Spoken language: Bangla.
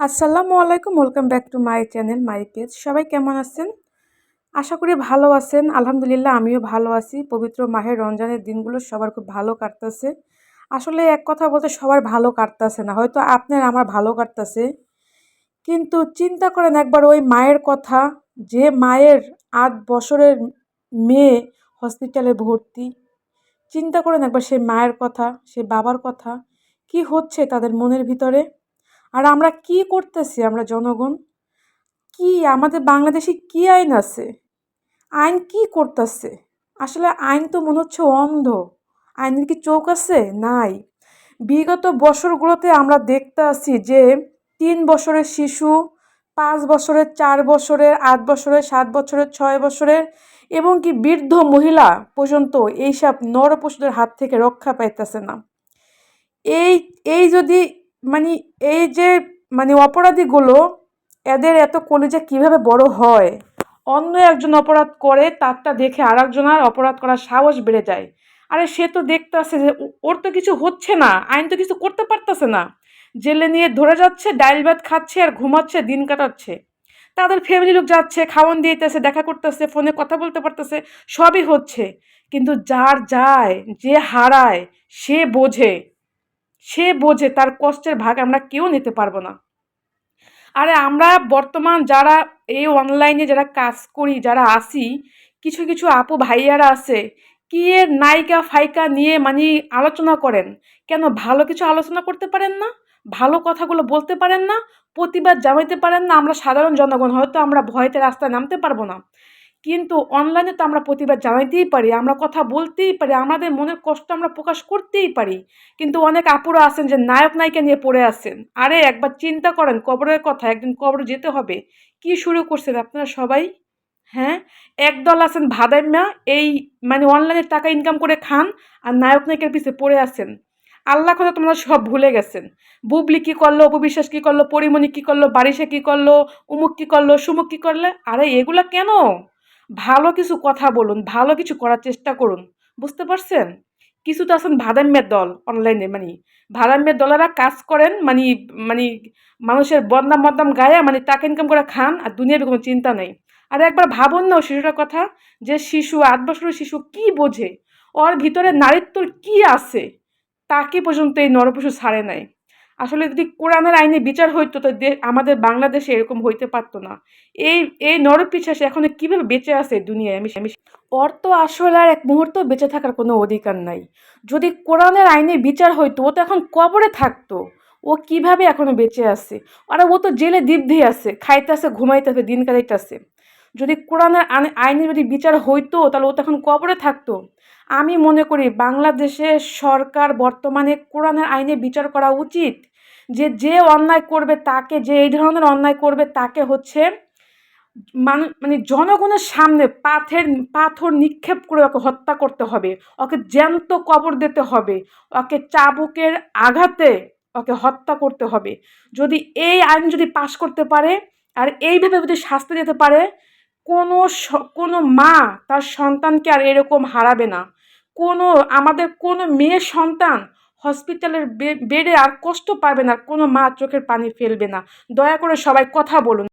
আসসালামু আলাইকুম, welcome back to my channel, my page. সবাই কেমন আছেন? আশা করি ভালো আছেন। আলহামদুলিল্লাহ, আমিও ভালো আছি। পবিত্র মাহের রমজানের দিনগুলো সবার খুব ভালো কাটতেছে। আসলে এক কথা বলতে, সবার ভালো কাটতেছে না। হয়তো আপনার আমার ভালো কাটতেছে। কিন্তু চিন্তা করেন একবার ওই মায়ের কথা, যে মায়ের আট বছরের মেয়ে হসপিটালে ভর্তি। চিন্তা করেন একবার সেই মায়ের কথা সেই বাবার কথা। কি হচ্ছে তাদের মনের ভিতরে? আর আমরা কি করতেছি আমরা জনগণ? কি আমাদের বাংলাদেশে কি আইন আছে? আইন কি করতেছে? আসলে আইন তো মনে হচ্ছে অন্ধ। আইনের কি চোখ আছে? নাই। বিগত বছরগুলোতে আমরা দেখতে আছি যে তিন বছরের শিশু, পাঁচ বছরের, চার বছরের, আট বছরের, সাত বছরের, ছয় বছরের এবং কি বৃদ্ধ মহিলা পর্যন্ত এইসব নরপশুদের হাত থেকে রক্ষা পাইতেছে না। এই এই যদি মানে এই যে মানে অপরাধীগুলো, এদের এত কলিজা কীভাবে বড় হয়? অন্য একজন অপরাধ করে, তারটা দেখে আর একজনের অপরাধ করার সাহস বেড়ে যায়। আরে সে তো দেখতে আসছে যে ওর তো কিছু হচ্ছে না, আইন তো কিছু করতে পারতেছে না। জেলে নিয়ে ধরে যাচ্ছে, ডাইল ভাত খাচ্ছে আর ঘুমাচ্ছে, দিন কাটাচ্ছে। তাদের ফ্যামিলি লোক যাচ্ছে, খাওয়ান দিতেছে, দেখা করতেছে ফোনে কথা বলতে পারতেছে, সবই হচ্ছে। কিন্তু যার যায়, যে হারায়, সে বোঝে। সে বোঝে তার কষ্টের ভাগ আমরা কেউ নিতে পারব না। আরে আমরা বর্তমান যারা এই অনলাইনে যারা কাজ করি, যারা আসি, কিছু কিছু আপু ভাইয়ারা আছে, কি এর নায়িকা, ফাইকা নিয়ে মানে আলোচনা করেন? কেন ভালো কিছু আলোচনা করতে পারেন না? ভালো কথাগুলো বলতে পারেন না? প্রতিবাদ জানাইতে পারেন না? আমরা সাধারণ জনগণ, হয়তো আমরা ভয়তে রাস্তায় নামতে পারব না। কিন্তু অনলাইনে তো আমরা প্রতিবাদ জানাইতেই পারি, আমরা কথা বলতেই পারি, আমাদের মনের কষ্ট আমরা প্রকাশ করতেই পারি। কিন্তু অনেক আপুরা আছেন যে নায়ক নায়িকা নিয়ে পড়ে আছেন। আরে একবার চিন্তা করেন, কবরের কথা, একদিন কবরে যেতে হবে। কি শুরু করছেন আপনারা সবাই? হ্যাঁ? একদল আছেন ভাদাইম্যা, এই মানে অনলাইনে টাকা ইনকাম করে খান আর নায়ক নায়িকার পিছিয়ে পড়ে আছেন। আল্লাহ কথা তোমরা সব ভুলে গেছেন। বুবলি কী করল, অপবিশ্বাস কী করল, পরিমণি কী করল, বারিশা কী করল, উমুক কী করল, সুমুক কী করলে? আরে এগুলা কেন? ভালো কিছু কথা বলুন, ভালো কিছু করার চেষ্টা করুন। বুঝতে পারছেন? কিছু তো আছেন ভাদাম্যের দল অনলাইনে মানে ভাদাম্যের দলেরা কাজ করেন মানে মানে মানুষের বদনাম বদনাম গায়ে মানে টাকা ইনকাম করে খান আর দুনিয়ার কোনো চিন্তা নেই। আর একবার ভাবুন না শিশুটার কথা, যে শিশু, আট বছরের শিশু কি বোঝে? ওর ভিতরে নারীত্বর কি আছে? তাকে পর্যন্ত এই নরপশু ছাড়ে নাই। আসলে যদি কোরআনের আইনে বিচার হইতো, তো আমাদের বাংলাদেশে এরকম হইতে পারতো না। এই এই নরপিছাসে এখন কীভাবে বেঁচে আছে দুনিয়ায়? আমি আমি তো আসলে আর এক মুহূর্ত বেঁচে থাকার কোনো অধিকার নাই। যদি কোরআনের আইনে বিচার হইতো, ও তো এখন কবরে থাকতো। ও কীভাবে এখনও বেঁচে আছে? আর ও তো জেলে দিয়ে আছে, খাইতেছে, ঘুমাইতেছে, দিন কাটাইতেছে। যদি কোরআনের আইনে যদি বিচার হইতো, তাহলে ও তো এখন কবরে থাকতো। আমি মনে করি বাংলাদেশের সরকার বর্তমানে কোরআনের আইনে বিচার করা উচিত। যে যে অন্যায় করবে তাকে, যে এই ধরনের অন্যায় করবে তাকে হচ্ছে মানে জনগণের সামনে পাথের, পাথর নিক্ষেপ করে ওকে হত্যা করতে হবে। ওকে জ্যান্ত কবর দিতে হবে। ওকে চাবুকের আঘাতে ওকে হত্যা করতে হবে। যদি এই আইন যদি পাশ করতে পারে, আর এইভাবে যদি শাস্তি দিতে পারে কোনো কোনো মা তার সন্তানকে আর এরকম হারাবে না। কোনো, আমাদের কোনো মেয়ে সন্তান হসপিটালের বেডে আর কষ্ট পাবে না। কোনো মা চোখের পানি ফেলবে না। দয়া করে সবাই কথা বলুন।